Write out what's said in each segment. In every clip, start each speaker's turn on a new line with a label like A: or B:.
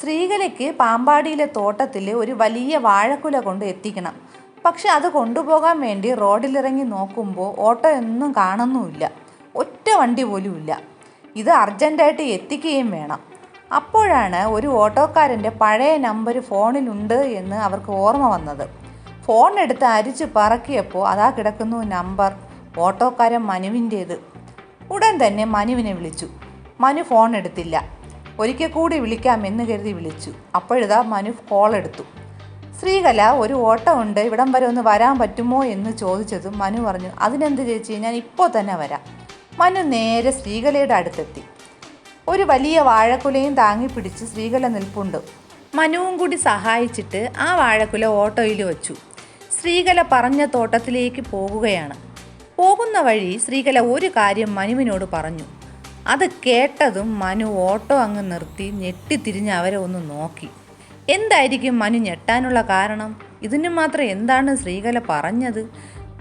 A: ശ്രീകലയ്ക്ക് പാമ്പാടിയിലെ തോട്ടത്തിൽ ഒരു വലിയ വാഴക്കുല കൊണ്ട് എത്തിക്കണം. പക്ഷെ അത് കൊണ്ടുപോകാൻ വേണ്ടി റോഡിലിറങ്ങി നോക്കുമ്പോൾ ഓട്ടോ ഒന്നും കാണുന്നുമില്ല. ഒറ്റ വണ്ടി പോലും ഇല്ല. ഇത് അർജന്റായിട്ട് എത്തിക്കുകയും വേണം. അപ്പോഴാണ് ഒരു ഓട്ടോക്കാരന്റെ പഴയ നമ്പർ ഫോണിലുണ്ട് എന്ന് അവർക്ക് ഓർമ്മ വന്നത്. ഫോൺ എടുത്ത് അരിച്ച് പറക്കിയപ്പോൾ അതാ കിടക്കുന്നു നമ്പർ. ഓട്ടോക്കാരൻ മനുവിന്റേത്. ഉടൻ തന്നെ മനുവിനെ വിളിച്ചു. മനു ഫോൺ എടുത്തില്ല. ഒരിക്കൽ കൂടി വിളിക്കാമെന്ന് കരുതി വിളിച്ചു. അപ്പോഴിതാ മനു കോൾ എടുത്തു. ശ്രീകല ഒരു ഓട്ടം ഉണ്ട് ഇവിടം വരെ ഒന്ന് വരാൻ പറ്റുമോ എന്ന് ചോദിച്ചതും മനു പറഞ്ഞു അതിനെന്ത് ചേച്ചി ഞാൻ ഇപ്പോൾ തന്നെ വരാം. മനു നേരെ ശ്രീകലയുടെ അടുത്തെത്തി. ഒരു വലിയ വാഴക്കുലയും താങ്ങി പിടിച്ച് ശ്രീകല നിൽപ്പുണ്ട്. മനുവും കൂടി സഹായിച്ചിട്ട് ആ വാഴക്കുല ഓട്ടോയിൽ വച്ചു. ശ്രീകല പറഞ്ഞ തോട്ടത്തിലേക്ക് പോകുകയാണ്. പോകുന്ന വഴി ശ്രീകല ഒരു കാര്യം മനുവിനോട് പറഞ്ഞു. അത് കേട്ടതും മനു ഓട്ടോ അങ്ങ് നിർത്തി ഞെട്ടിത്തിരിഞ്ഞ് അവരെ ഒന്ന് നോക്കി. എന്തായിരിക്കും മനു ഞെട്ടാനുള്ള കാരണം? ഇതിന് മാത്രം എന്താണ് ശ്രീകല പറഞ്ഞത്?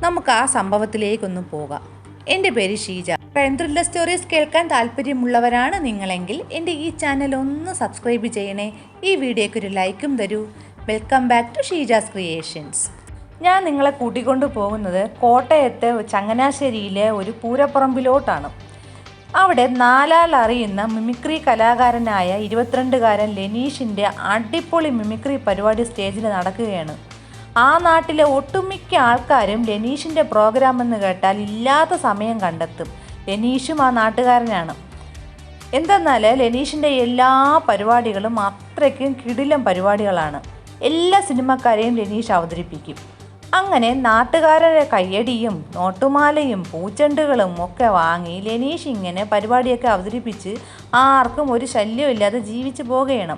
A: നമുക്ക് ആ സംഭവത്തിലേക്കൊന്ന് പോകാം. എന്റെ പേര് ഷീജ. ക്രൈം ത്രില്ലർ സ്റ്റോറീസ് കേൾക്കാൻ താല്പര്യമുള്ളവരാണ് നിങ്ങളെങ്കിൽ എന്റെ ഈ ചാനൽ ഒന്ന് സബ്സ്ക്രൈബ് ചെയ്യണേ. ഈ വീഡിയോയ്ക്ക് ഒരു ലൈക്കും തരൂ. Welcome back to Sheeja's creations ഞാൻ നിങ്ങളെ കൂട്ടിക്കൊണ്ടു പോകുന്നത് കോട്ടയത്തെ ചങ്ങനാശ്ശേരിയിലെ ഒരു പൂരപ്പറമ്പിലോട്ടാണ്. അവിടെ നാലാൾ അറിയുന്ന മിമിക്രി കലാകാരനായ ഇരുപത്തിരണ്ടുകാരൻ ലെനീഷിന്റെ അടിപൊളി മിമിക്രി പരിപാടി സ്റ്റേജിൽ നടക്കുകയാണ്. ആ നാട്ടിലെ ഒട്ടുമിക്ക ആൾക്കാരും ലെനീഷിന്റെ പ്രോഗ്രാം എന്ന് കേട്ടാൽ ഇല്ലാത്ത സമയം കണ്ടെത്തും. ലെനീഷും ആ നാട്ടുകാരനാണ്. എന്തെന്നാൽ ലെനീഷിന്റെ എല്ലാ പരിപാടികളും അത്രയ്ക്കും കിടിലം പരിപാടികളാണ്. എല്ലാ സിനിമക്കാരെയും ലെനീഷ് അവതരിപ്പിക്കും. അങ്ങനെ നാട്ടുകാരുടെ കയ്യടിയും നോട്ടുമാലയും പൂച്ചെണ്ടുകളും ഒക്കെ വാങ്ങി ലെനീഷ് ഇങ്ങനെ പരിപാടിയൊക്കെ അവതരിപ്പിച്ച് ആർക്കും ഒരു ശല്യമില്ലാതെ ജീവിച്ചു പോകുകയാണ്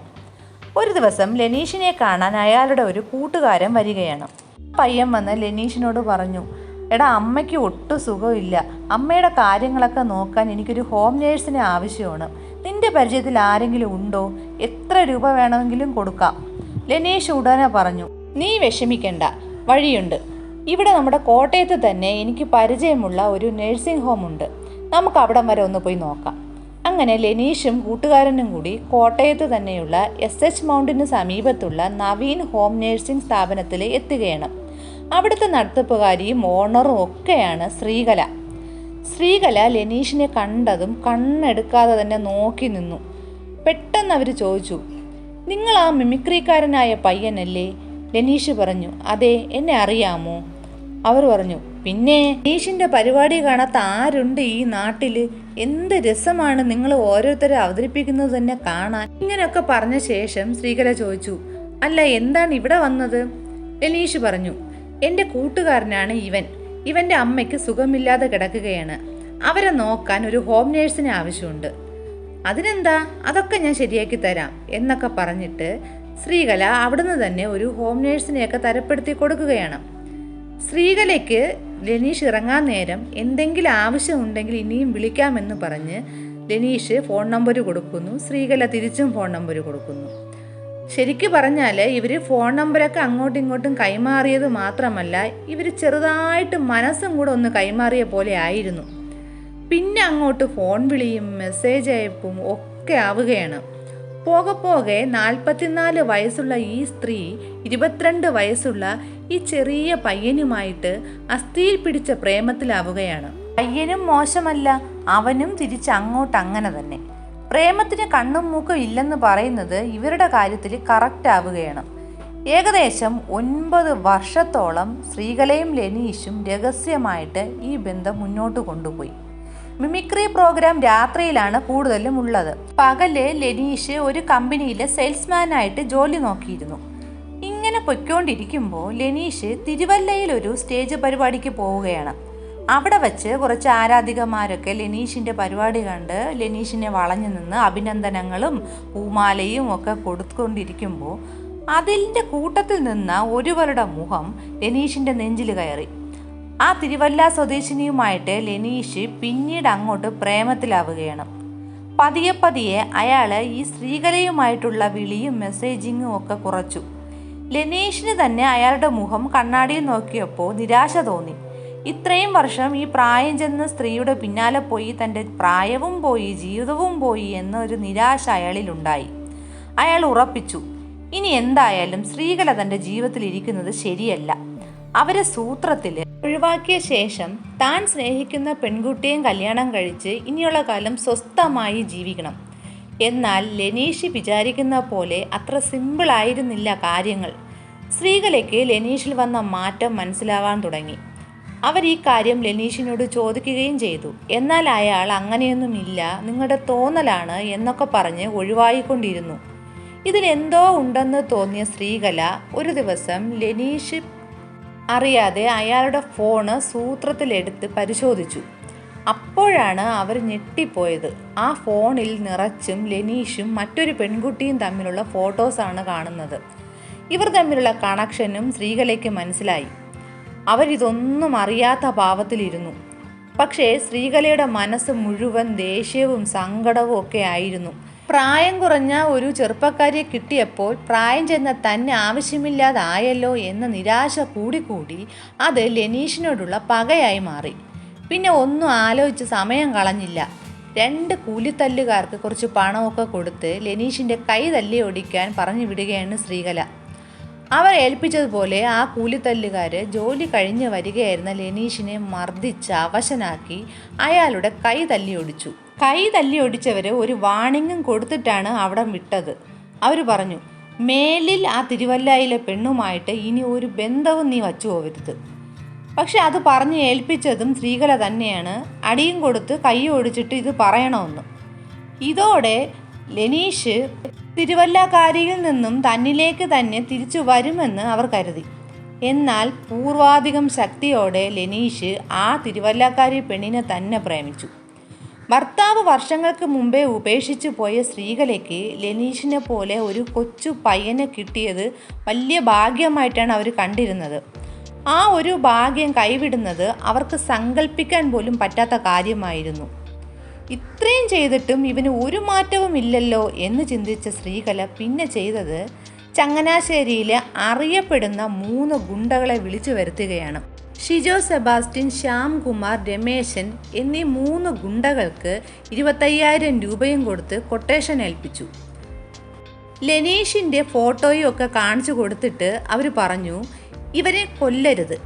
A: ഒരു ദിവസം ലെനീഷിനെ കാണാൻ അയാളുടെ ഒരു കൂട്ടുകാരൻ വരികയാണ്. പയ്യൻ വന്ന് ലെനീഷിനോട് പറഞ്ഞു എടാ അമ്മയ്ക്ക് ഒട്ടും സുഖമില്ല. അമ്മയുടെ കാര്യങ്ങളൊക്കെ നോക്കാൻ എനിക്കൊരു ഹോം നേഴ്സിനെ ആവശ്യമാണ്. നിന്റെ പരിചയത്തിൽ ആരെങ്കിലും ഉണ്ടോ? എത്ര രൂപ വേണമെങ്കിലും കൊടുക്കാം. ലെനീഷ് ഉടനെ പറഞ്ഞു നീ വിഷമിക്കണ്ട. വഴിയുണ്ട്. ഇവിടെ നമ്മുടെ കോട്ടയത്ത് തന്നെ എനിക്ക് പരിചയമുള്ള ഒരു നഴ്സിംഗ് ഹോം ഉണ്ട്. നമുക്ക് അവിടം വരെ ഒന്ന് പോയി നോക്കാം. അങ്ങനെ ലെനീഷും കൂട്ടുകാരനും കൂടി കോട്ടയത്ത് തന്നെയുള്ള എസ് എച്ച് മൗണ്ടിന് സമീപത്തുള്ള നവീൻ ഹോം നഴ്സിംഗ് സ്ഥാപനത്തിൽ എത്തുകയാണ്. അവിടുത്തെ നടത്തിപ്പുകാരിയും ഓണറും ഒക്കെയാണ് ശ്രീകല. ശ്രീകല ലെനീഷിനെ കണ്ടതും കണ്ണെടുക്കാതെ തന്നെ നോക്കി നിന്നു. പെട്ടെന്ന് അവർ ചോദിച്ചു നിങ്ങൾ ആ മിമിക്രിക്കാരനായ പയ്യനല്ലേ? ലെനീഷ് പറഞ്ഞു അതെ എന്നെ അറിയാമോ? അവർ പറഞ്ഞു പിന്നെ ലനീഷിന്റെ പരിപാടി കാണാത്ത ആരുണ്ട് ഈ നാട്ടിൽ എന്ത് രസമാണ് നിങ്ങൾ ഓരോരുത്തരെ അവതരിപ്പിക്കുന്നത് തന്നെ കാണാൻ? ഇങ്ങനെയൊക്കെ പറഞ്ഞ ശേഷം ശ്രീകല ചോദിച്ചു അല്ല എന്താണ് ഇവിടെ വന്നത്? ലനീഷ് പറഞ്ഞു എന്റെ കൂട്ടുകാരനാണ് ഇവൻ. ഇവന്റെ അമ്മയ്ക്ക് സുഖമില്ലാതെ കിടക്കുകയാണ്. അവരെ നോക്കാൻ ഒരു ഹോം നേഴ്സിന് ആവശ്യമുണ്ട്. അതിനെന്താ? അതൊക്കെ ഞാൻ ശരിയാക്കി തരാം എന്നൊക്കെ പറഞ്ഞിട്ട് ശ്രീകല അവിടുന്ന് തന്നെ ഒരു ഹോം നേഴ്സിനെയൊക്കെ തരപ്പെടുത്തി കൊടുക്കുകയാണ്. ശ്രീകലയ്ക്ക് ലനീഷ് ഇറങ്ങാൻ നേരം എന്തെങ്കിലും ആവശ്യമുണ്ടെങ്കിൽ ഇനിയും വിളിക്കാമെന്ന് പറഞ്ഞ് ലനീഷ് ഫോൺ നമ്പർ കൊടുക്കുന്നു. ശ്രീകല തിരിച്ചും ഫോൺ നമ്പർ കൊടുക്കുന്നു. ശരിക്ക് പറഞ്ഞാൽ ഇവർ ഫോൺ നമ്പരൊക്കെ അങ്ങോട്ടും ഇങ്ങോട്ടും കൈമാറിയത് മാത്രമല്ല ഇവർ ചെറുതായിട്ട് മനസ്സും കൂടെ ഒന്ന് കൈമാറിയ പോലെ ആയിരുന്നു. പിന്നെ അങ്ങോട്ട് ഫോൺ വിളിയും മെസ്സേജ് അയപ്പും ഒക്കെ ആവുകയാണ്. പോകെ പോകെ നാൽപ്പത്തിനാല് വയസ്സുള്ള ഈ സ്ത്രീ ഇരുപത്തിരണ്ട് വയസ്സുള്ള ഈ ചെറിയ പയ്യനുമായിട്ട് അസ്ഥിയിൽ പിടിച്ച പ്രേമത്തിലാവുകയാണ്. പയ്യനും മോശമല്ല അവനും തിരിച്ച് അങ്ങോട്ട് അങ്ങനെ തന്നെ. പ്രേമത്തിന് കണ്ണും മൂക്കും ഇല്ലെന്ന് പറയുന്നത് ഇവരുടെ കാര്യത്തിൽ കറക്റ്റ് ആവുകയാണ്. ഏകദേശം ഒൻപത് വർഷത്തോളം ശ്രീകലയും ലെനീഷും രഹസ്യമായിട്ട് ഈ ബന്ധം മുന്നോട്ട് കൊണ്ടുപോയി. മിമിക്രി പ്രോഗ്രാം രാത്രിയിലാണ് കൂടുതലും ഉള്ളത്. പകൽ ലെനീഷ് ഒരു കമ്പനിയിലെ സെയിൽസ്മാനായിട്ട് ജോലി നോക്കിയിരുന്നു. ഇങ്ങനെ പൊയ്ക്കൊണ്ടിരിക്കുമ്പോൾ ലെനീഷ് തിരുവല്ലയിൽ ഒരു സ്റ്റേജ് പരിപാടിക്ക് പോവുകയാണ്. അവിടെ വച്ച് കുറച്ച് ആരാധികമാരൊക്കെ ലെനീഷിന്റെ പരിപാടി കണ്ട് ലെനീഷിനെ വളഞ്ഞു നിന്ന് അഭിനന്ദനങ്ങളും പൂമാലയും ഒക്കെ കൊടുത്തുകൊണ്ടിരിക്കുമ്പോൾ അതിന്റെ കൂട്ടത്തിൽ നിന്ന ഒരുവരുടെ മുഖം ലെനീഷിന്റെ നെഞ്ചിൽ കയറി. ആ തിരുവല്ല സ്വദേശിനിയുമായിട്ട് ലെനീഷ് പിന്നീട് അങ്ങോട്ട് പ്രേമത്തിലാവുകയാണ്. പതിയെ പതിയെ അയാൾ ഈ സ്ത്രീകലയുമായിട്ടുള്ള വിളിയും മെസ്സേജിങ്ങും ഒക്കെ കുറച്ചു. ലെനീഷിന് തന്നെ അയാളുടെ മുഖം കണ്ണാടിയിൽ നോക്കിയപ്പോൾ നിരാശ തോന്നി. ഇത്രയും വർഷം ഈ പ്രായം ചെന്ന സ്ത്രീയുടെ പിന്നാലെ പോയി തന്റെ പ്രായവും പോയി ജീവിതവും പോയി എന്നൊരു നിരാശ അയാളിലുണ്ടായി. അയാൾ ഉറപ്പിച്ചു ഇനി എന്തായാലും സ്ത്രീകല തന്റെ ജീവിതത്തിൽ ഇരിക്കുന്നത് ശരിയല്ല. അവരെ സൂത്രത്തിൽ ഒഴിവാക്കിയ ശേഷം താൻ സ്നേഹിക്കുന്ന പെൺകുട്ടിയും കല്യാണം കഴിച്ച് ഇനിയുള്ള കാലം സ്വസ്ഥമായി ജീവിക്കണം. എന്നാൽ ലെനീഷ് വിചാരിക്കുന്ന പോലെ അത്ര സിമ്പിളായിരുന്നില്ല കാര്യങ്ങൾ. ശ്രീകലയ്ക്ക് ലെനീഷിൽ വന്ന മാറ്റം മനസ്സിലാവാൻ തുടങ്ങി. അവർ ഈ കാര്യം ലെനീഷിനോട് ചോദിക്കുകയും ചെയ്തു. എന്നാൽ അയാൾ അങ്ങനെയൊന്നുമില്ല നിങ്ങളുടെ തോന്നലാണ് എന്നൊക്കെ പറഞ്ഞ് ഒഴിവായിക്കൊണ്ടിരുന്നു. ഇതിലെന്തോ ഉണ്ടെന്ന് തോന്നിയ ശ്രീകല ഒരു ദിവസം ലെനീഷ് അറിയാതെ അയാളുടെ ഫോണ് സൂത്രത്തിലെടുത്ത് പരിശോധിച്ചു. അപ്പോഴാണ് അവർ ഞെട്ടിപ്പോയത്. ആ ഫോണിൽ നിറച്ചും ലെനീഷും മറ്റൊരു പെൺകുട്ടിയും തമ്മിലുള്ള ഫോട്ടോസാണ് കാണുന്നത്. ഇവർ തമ്മിലുള്ള കണക്ഷനും ശ്രീകലയ്ക്ക് മനസ്സിലായി. അവരിതൊന്നും അറിയാത്ത ഭാവത്തിലിരുന്നു. പക്ഷേ ശ്രീകലയുടെ മനസ്സ് മുഴുവൻ ദേഷ്യവും സങ്കടവും ഒക്കെ ആയിരുന്നു. പ്രായം കുറഞ്ഞ ഒരു ചെറുപ്പക്കാരിയെ കിട്ടിയപ്പോൾ പ്രായം ചെന്ന തന്നെ ആവശ്യമില്ലാതായല്ലോ എന്ന നിരാശ കൂടിക്കൂടി അത് ലെനീഷിനോടുള്ള പകയായി മാറി. പിന്നെ ഒന്നും ആലോചിച്ച് സമയം കളഞ്ഞില്ല. രണ്ട് കൂലിത്തല്ലുകാർക്ക് കുറച്ച് പണമൊക്കെ കൊടുത്ത് ലെനീഷിന്റെ കൈ തല്ലി ഒടിക്കാൻ പറഞ്ഞു വിടുകയാണ് ശ്രീകല. അവർ ഏൽപ്പിച്ചതുപോലെ ആ കൂലിത്തല്ലുകാർ ജോലി കഴിഞ്ഞ് വരികയായിരുന്ന ലെനീഷിനെ മർദ്ദിച്ച് അവശനാക്കി അയാളുടെ കൈ തല്ലി ഒടിച്ചു കൈ തല്ലി ഒടിച്ചവർ ഒരു വാണിങ്ങും കൊടുത്തിട്ടാണ് അവിടെ വിട്ടത്. അവർ പറഞ്ഞു മേലിൽ ആ തിരുവല്ലായിലെ പെണ്ണുമായിട്ട് ഇനി ഒരു ബന്ധവും നീ വച്ചു പോകരുത് പക്ഷെ അത് പറഞ്ഞ് ഏൽപ്പിച്ചതും സ്ത്രീകല തന്നെയാണ്. അടിയും കൊടുത്ത് കൈ ഒടിച്ചിട്ട് ഇത് പറയണമെന്ന്. ഇതോടെ ലെനീഷ് തിരുവല്ലക്കാരിയിൽ നിന്നും തന്നിലേക്ക് തന്നെ തിരിച്ചു വരുമെന്ന് അവർ കരുതി. എന്നാൽ പൂർവാധികം ശക്തിയോടെ ലെനീഷ് ആ തിരുവല്ലാക്കാരി പെണ്ണിനെ തന്നെ പ്രേമിച്ചു. ഭർത്താവ് വർഷങ്ങൾക്ക് മുമ്പേ ഉപേക്ഷിച്ചു പോയ സ്ത്രീകളേക്ക് ലെനീഷിനെ പോലെ ഒരു കൊച്ചു പയ്യനെ കിട്ടിയത് വലിയ ഭാഗ്യമായിട്ടാണ് അവർ കണ്ടിരുന്നത്. ആ ഒരു ഭാഗ്യം കൈവിടുന്നത് അവർക്ക് സങ്കല്പിക്കാൻ പോലും പറ്റാത്ത കാര്യമായിരുന്നു. ഇത്രയും ചെയ്തിട്ടും ഇവന് ഒരു മാറ്റവും ഇല്ലല്ലോ എന്ന് ചിന്തിച്ച സ്ത്രീകല പിന്നെ ചെയ്തത് ചങ്ങനാശ്ശേരിയിലെ അറിയപ്പെടുന്ന മൂന്ന് ഗുണ്ടകളെ വിളിച്ചു വരുത്തുകയാണ്. ഷിജോ സെബാസ്റ്റ്യൻ ശ്യാംകുമാർ രമേശൻ എന്നീ മൂന്ന് ഗുണ്ടകൾക്ക് ഇരുപത്തയ്യായിരം രൂപയും കൊടുത്ത് കൊട്ടേഷൻ ഏൽപ്പിച്ചു. ലെനീഷിന്റെ ഫോട്ടോയും ഒക്കെ കാണിച്ചു കൊടുത്തിട്ട് അവർ പറഞ്ഞു ഇവരെ കൊല്ലരുത്.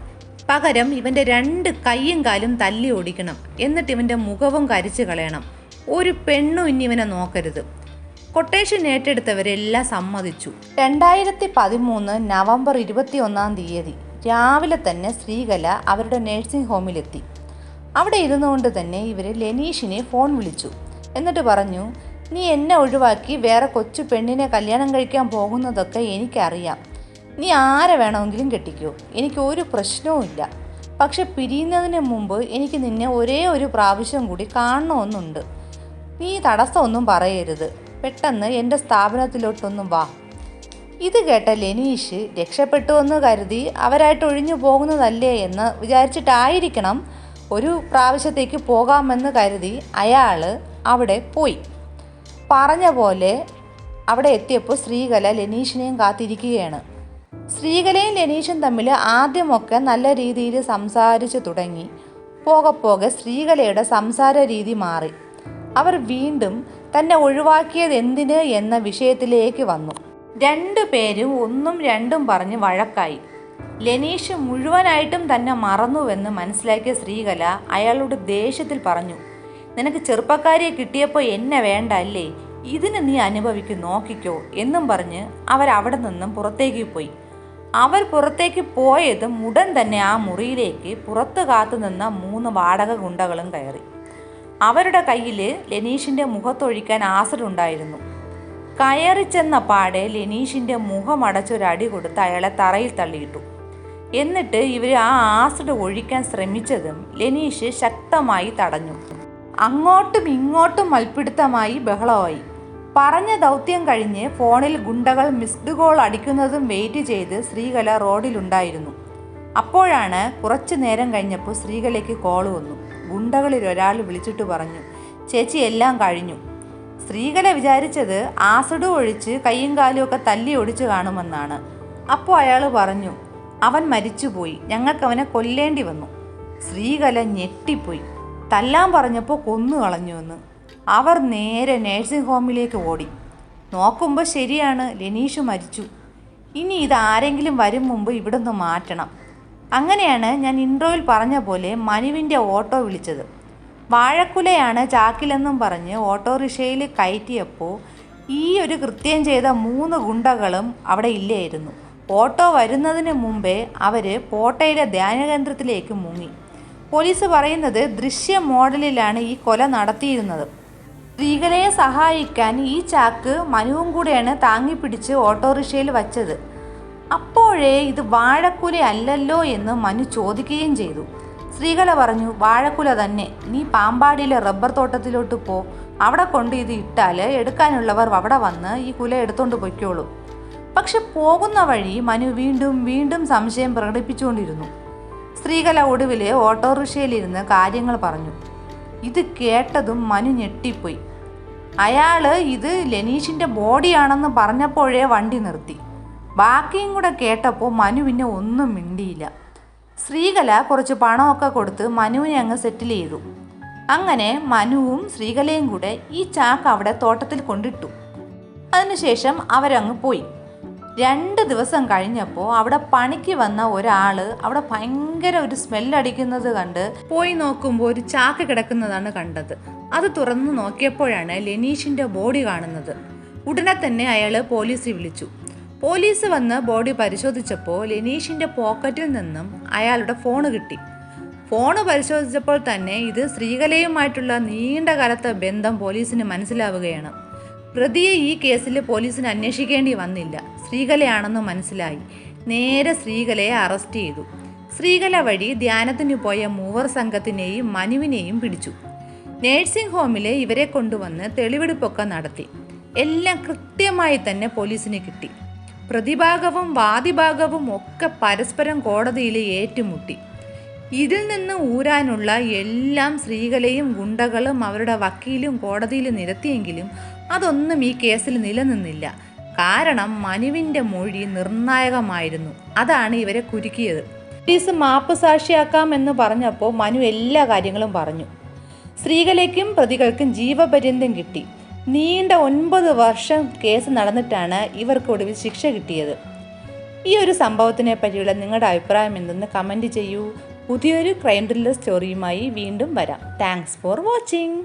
A: പകരം ഇവന്റെ രണ്ട് കൈയും കാലും തല്ലി ഓടിക്കണം. എന്നിട്ട് ഇവന്റെ മുഖവും കരിച്ചു കളയണം. ഒരു പെണ്ണും ഇനി ഇവനെ നോക്കരുത്. കൊട്ടേഷൻ ഏറ്റെടുത്തവരെല്ലാം സമ്മതിച്ചു. രണ്ടായിരത്തി പതിമൂന്ന് നവംബർ ഇരുപത്തി ഒന്നാം തീയതി. രാവിലെ തന്നെ ശ്രീകല അവരുടെ നഴ്സിംഗ് ഹോമിലെത്തി. അവിടെ ഇരുന്നുകൊണ്ട് തന്നെ ഇവർ ലെനീഷിനെ ഫോൺ വിളിച്ചു. എന്നിട്ട് പറഞ്ഞു നീ എന്നെ ഒഴിവാക്കി വേറെ കൊച്ചു പെണ്ണിനെ കല്യാണം കഴിക്കാൻ പോകുന്നതൊക്കെ എനിക്കറിയാം. നീ ആരെ വേണമെങ്കിലും കെട്ടിക്കോ. എനിക്ക് ഒരു പ്രശ്നവുമില്ല പക്ഷെ പിരിയുന്നതിന് മുമ്പ് എനിക്ക് നിന്നെ ഒരേ ഒരു പ്രാവശ്യം കൂടി കാണണമെന്നുണ്ട്. നീ തടസ്സമൊന്നും പറയരുത്. പെട്ടെന്ന് എന്റെ സ്ഥാപനത്തിലോട്ടൊന്നും വാ. ഇത് കേട്ട ലെനീഷ് രക്ഷപ്പെട്ടു എന്ന് കരുതി അവരായിട്ട് ഒഴിഞ്ഞു പോകുന്നതല്ലേ എന്ന് വിചാരിച്ചിട്ടായിരിക്കണം ഒരു പ്രാവശ്യത്തേക്ക് പോകാമെന്ന് കരുതി അയാൾ അവിടെ പോയി. പറഞ്ഞ പോലെ അവിടെ എത്തിയപ്പോൾ ശ്രീകല ലെനീഷിനെയും കാത്തിരിക്കുകയാണ്. ശ്രീകലയും ലെനീഷും തമ്മിൽ ആദ്യമൊക്കെ നല്ല രീതിയിൽ സംസാരിച്ചു തുടങ്ങി. പോകെ പോകെ ശ്രീകലയുടെ സംസാര രീതി മാറി. അവർ വീണ്ടും തന്നെ ഒഴിവാക്കിയത് എന്തിന് എന്ന വിഷയത്തിലേക്ക് വന്നു. രണ്ടു പേരും ഒന്നും രണ്ടും പറഞ്ഞ് വഴക്കായി. ലെനീഷ് മുഴുവനായിട്ടും തന്നെ മറന്നുവെന്ന് മനസ്സിലാക്കിയ ശ്രീകല അയാളുടെ ദേഷ്യത്തിൽ പറഞ്ഞു നിനക്ക് ചെറുപ്പക്കാരിയെ കിട്ടിയപ്പോൾ എന്നെ വേണ്ട അല്ലേ ഇതിന് നീ അനുഭവിക്കും നോക്കിക്കോ എന്നും പറഞ്ഞ് അവിടെ നിന്നും പുറത്തേക്ക് പോയി. അവർ പുറത്തേക്ക് പോയതും ഉടൻ തന്നെ ആ മുറിയിലേക്ക് പുറത്ത് കാത്തു നിന്ന മൂന്ന് വാടക ഗുണ്ടകളും കയറി. അവരുടെ കയ്യിൽ ലെനീഷിന്റെ മുഖത്തൊഴിക്കാൻ ആസിഡുണ്ടായിരുന്നു കയറി ചെന്ന പാടെ ലെനീഷിന്റെ മുഖമടച്ചൊരടി കൊടുത്ത് അയാളെ തറയിൽ തള്ളിയിട്ടു. എന്നിട്ട് ഇവർ ആ ആസിഡ് ഒഴിക്കാൻ ശ്രമിച്ചതും ലെനീഷ് ശക്തമായി തടഞ്ഞു. അങ്ങോട്ടും ഇങ്ങോട്ടും മൽപ്പിടുത്തമായി ബഹളമായി. പറഞ്ഞ ദൗത്യം കഴിഞ്ഞ് ഫോണിൽ ഗുണ്ടകൾ മിസ്ഡ് കോൾ അടിക്കുന്നതും വെയിറ്റ് ചെയ്ത് ശ്രീകല റോഡിലുണ്ടായിരുന്നു. അപ്പോഴാണ് കുറച്ചു നേരം കഴിഞ്ഞപ്പോൾ ശ്രീകലയ്ക്ക് കോൾ വന്നു. ഗുണ്ടകളിൽ ഒരാൾ വിളിച്ചിട്ട് പറഞ്ഞു ചേച്ചി എല്ലാം കഴിഞ്ഞു. ശ്രീകല വിചാരിച്ചത് ആസിഡ് ഒഴിച്ച് കൈയും കാലും ഒക്കെ തല്ലി ഒടിച്ച് കാണുമെന്നാണ്. അപ്പോൾ അയാൾ പറഞ്ഞു അവൻ മരിച്ചുപോയി. ഞങ്ങൾക്ക് അവനെ കൊല്ലേണ്ടി വന്നു. സ്ത്രീകല ഞെട്ടിപ്പോയി. തല്ലാൻ പറഞ്ഞപ്പോൾ കൊന്നു കളഞ്ഞു എന്ന്. അവർ നേരെ നേഴ്സിംഗ് ഹോമിലേക്ക് ഓടി. നോക്കുമ്പോൾ ശരിയാണ് ലെനീഷ് മരിച്ചു. ഇനി ഇത് ആരെങ്കിലും വരും മുമ്പ് ഇവിടുന്ന് മാറ്റണം. അങ്ങനെയാണ് ഞാൻ ഇൻട്രോയിൽ പറഞ്ഞ പോലെ മനുവിന്റെ ഓട്ടോ വിളിച്ചത്. വാഴക്കുലയാണ് ചാക്കിലെന്നും പറഞ്ഞ് ഓട്ടോറിക്ഷയിൽ കയറ്റിയപ്പോൾ ഈ ഒരു കൃത്യം ചെയ്ത മൂന്ന് ഗുണ്ടകളും അവിടെ ഇല്ലായിരുന്നു. ഓട്ടോ വരുന്നതിന് മുമ്പേ അവർ പോട്ടയിലെ ധ്യാനകേന്ദ്രത്തിലേക്ക് മുങ്ങി. പോലീസ് പറയുന്നത് ദൃശ്യ മോഡലിലാണ് ഈ കൊല നടത്തിയിരുന്നത്. സ്ത്രീകളെ സഹായിക്കാൻ ഈ ചാക്ക് മനുവും കൂടെയാണ് താങ്ങിപ്പിടിച്ച് ഓട്ടോറിക്ഷയിൽ വച്ചത്. അപ്പോഴേ ഇത് വാഴക്കുല അല്ലല്ലോ എന്ന് മനു ചോദിക്കുകയും ചെയ്തു. സ്ത്രീകള പറഞ്ഞു വാഴക്കുല തന്നെ. നീ പാമ്പാടിയിലെ റബ്ബർ തോട്ടത്തിലോട്ട് പോ. അവിടെ കൊണ്ട് ഇത് ഇട്ടാൽ എടുക്കാനുള്ളവർ അവിടെ വന്ന് ഈ കുല എടുത്തോണ്ട് പൊയ്ക്കോളും. പക്ഷെ പോകുന്ന വഴി മനു വീണ്ടും വീണ്ടും സംശയം പ്രകടിപ്പിച്ചുകൊണ്ടിരുന്നു. സ്ത്രീകല ഒടുവിൽ ഓട്ടോറിക്ഷയിലിരുന്ന് കാര്യങ്ങൾ പറഞ്ഞു. ഇത് കേട്ടതും മനു ഞെട്ടിപ്പോയി. അയാൾ ഇത് ലെനീഷിന്റെ ബോഡിയാണെന്ന് പറഞ്ഞപ്പോഴേ വണ്ടി നിർത്തി. ബാക്കിയും കൂടെ കേട്ടപ്പോൾ മനു പിന്നെ ഒന്നും മിണ്ടിയില്ല. ശ്രീകല കുറച്ച് പണമൊക്കെ കൊടുത്ത് മനുവിനെ അങ്ങ് സെറ്റിൽ ചെയ്തു. അങ്ങനെ മനുവും ശ്രീകലയും കൂടെ ഈ ചാക്ക് അവിടെ തോട്ടത്തിൽ കൊണ്ടിട്ടു. അതിനുശേഷം അവരങ്ങ് പോയി. രണ്ട് ദിവസം കഴിഞ്ഞപ്പോൾ അവിടെ പണിക്ക് വന്ന ഒരാൾ അവിടെ ഭയങ്കര ഒരു സ്മെല്ലടിക്കുന്നത് കണ്ട് പോയി നോക്കുമ്പോൾ ഒരു ചാക്ക് കിടക്കുന്നതാണ് കണ്ടത്. അത് തുറന്നു നോക്കിയപ്പോഴാണ് ലെനീഷിന്റെ ബോഡി കാണുന്നത്. ഉടനെ തന്നെ അയാൾ പോലീസിൽ വിളിച്ചു. പോലീസ് വന്ന് ബോഡി പരിശോധിച്ചപ്പോൾ ലെനീഷിന്റെ പോക്കറ്റിൽ നിന്നും അയാളുടെ ഫോണ് കിട്ടി. ഫോണ് പരിശോധിച്ചപ്പോൾ തന്നെ ഇത് ശ്രീകലയുമായിട്ടുള്ള നീണ്ട കാലത്തെ ബന്ധം പോലീസിന് മനസ്സിലാവുകയാണ്. പ്രതിയെ ഈ കേസിൽ പോലീസിന് അന്വേഷിക്കേണ്ടി വന്നില്ല. ശ്രീകലയാണെന്ന് മനസ്സിലായി. നേരെ ശ്രീകലയെ അറസ്റ്റ് ചെയ്തു. ശ്രീകല വഴി ധ്യാനത്തിന് പോയ മൂവർ സംഘത്തിനെയും മനുവിനെയും പിടിച്ചു. നേഴ്സിംഗ് ഹോമിലെ ഇവരെ കൊണ്ടുവന്ന് തെളിവെടുപ്പൊക്കെ നടത്തി. എല്ലാം കൃത്യമായി തന്നെ പോലീസിന് കിട്ടി. പ്രതിഭാഗവും വാദിഭാഗവും ഒക്കെ പരസ്പരം കോടതിയിൽ ഏറ്റുമുട്ടി. ഇതിൽ നിന്ന് ഊരാനുള്ള എല്ലാം സ്ത്രീകളെയും ഗുണ്ടകളും അവരുടെ വക്കീലും കോടതിയിൽ നിരത്തിയെങ്കിലും അതൊന്നും ഈ കേസിൽ നിലനിന്നില്ല. കാരണം മനുവിന്റെ മൊഴി നിർണായകമായിരുന്നു. അതാണ് ഇവരെ കുരുക്കിയത്. പോലീസ് മാപ്പ് സാക്ഷിയാക്കാം എന്ന് പറഞ്ഞപ്പോൾ മനു എല്ലാ കാര്യങ്ങളും പറഞ്ഞു. സ്ത്രീകളേക്കും പ്രതികൾക്കും ജീവപര്യന്തം കിട്ടി. നീണ്ട ഒൻപത് വർഷം കേസ് നടന്നിട്ടാണ് ഇവർക്ക് ഒടുവിൽ ശിക്ഷ കിട്ടിയത്. ഈ ഒരു സംഭവത്തിനെ പറ്റിയുള്ള നിങ്ങളുടെ അഭിപ്രായം എന്തെന്ന് കമന്റ് ചെയ്യൂ. പുതിയൊരു ക്രൈം ത്രില്ലർ സ്റ്റോറിയുമായി വീണ്ടും വരാം. Thanks for watching.